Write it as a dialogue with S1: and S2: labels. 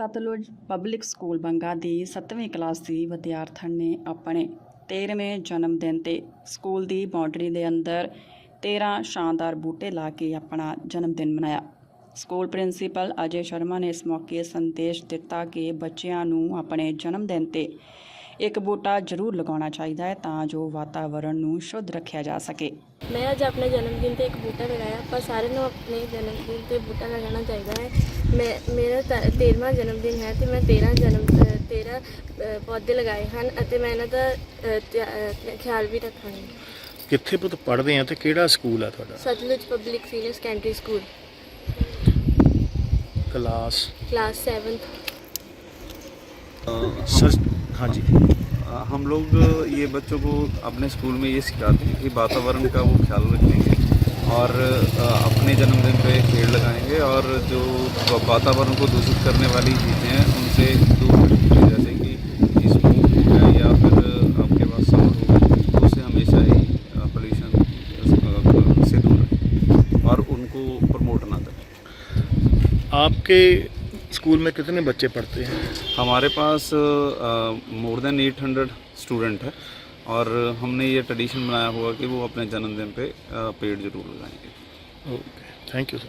S1: Sutlej public school Banga ਦੀ 7ਵੀਂ class ਦੀ ਵਿਦਿਆਰਥਣ ਨੇ ਆਪਣੇ 13ਵੇਂ ਜਨਮ ਦਿਨ ਤੇ ਸਕੂਲ ਦੀ ਬਾਉਂਡਰੀ ਦੇ ਅੰਦਰ 13 ਸ਼ਾਨਦਾਰ ਬੂਟੇ ਲਾ ਕੇ ਆਪਣਾ ਜਨਮ ਦਿਨ ਮਨਾਇਆ। ਸਕੂਲ ਪ੍ਰਿੰਸੀਪਲ ਅਜੇ ਸ਼ਰਮਾ ਨੇ ਇਸ ਮੌਕੇ ਸੰਦੇਸ਼ ਦਿੱਤਾ ਕਿ ਬੱਚਿਆਂ ਨੂੰ ਆਪਣੇ ਜਨਮ ਦਿਨ ਤੇ ਇੱਕ ਬੂਟਾ ਜ਼ਰੂਰ ਲਗਾਉਣਾ ਚਾਹੀਦਾ ਹੈ ਤਾਂ ਜੋ ਵਾਤਾਵਰਣ ਨੂੰ ਸ਼ੁੱਧ ਰੱਖਿਆ ਜਾ ਸਕੇ।
S2: ਮੈਂ ਅੱਜ ਆਪਣੇ ਜਨਮ ਦਿਨ ਤੇ ਇੱਕ ਬੂਟਾ ਲਗਾਇਆ। ਆਪਾਂ ਸਾਰਿਆਂ ਨੂੰ ਆਪਣੇ ਜਨਮ ਦਿਨ ਤੇ ਬੂਟਾ ਲਗਾਉਣਾ ਚਾਹੀਦਾ ਹੈ। ਮੈਂ ਮੇਰਾ 13ਵਾਂ ਜਨਮ ਦਿਨ ਹੈ ਤੇ ਮੈਂ 13 ਜਨਮ 13 ਪੌਦੇ ਲਗਾਏ ਹਨ ਅਤੇ ਮੈਂ ਇਹਨਾਂ ਦਾ ਖਿਆਲ ਵੀ ਰੱਖਾਂਗੀ
S3: ਕਿੱਥੇ ਪੁੱਤ ਪੜ੍ਹਦੇ ਆ ਤੇ ਕਿਹੜਾ ਸਕੂਲ ਆ ਤੁਹਾਡਾ?
S2: Satluj public senior secondary school.
S3: Class
S2: class 7th
S3: sir ਹਾਂਜੀ।
S4: हम लोग ये बच्चों को अपने स्कूल में ये सिखाते हैं कि वातावरण का वो ख्याल रखेंगे और अपने जन्मदिन पे पेड़ लगाएँगे और जो वातावरण को दूषित करने वाली चीज़ें हैं, उनसे दूर रखेंगे। जैसे कि स्मोक या फिर आपके पास साउंड तो उससे हमेशा ही पोल्यूशन से दूर और उनको प्रमोट ना करें।
S3: आपके स्कूल में कितने बच्चे पढ़ते हैं?
S4: हमारे पास मोर देन 800 स्टूडेंट है और हमने ये ट्रेडिशन बनाया हुआ कि वो अपने जन्मदिन पे पेड़ ज़रूर लगाएँगे।
S3: Okay thank you sir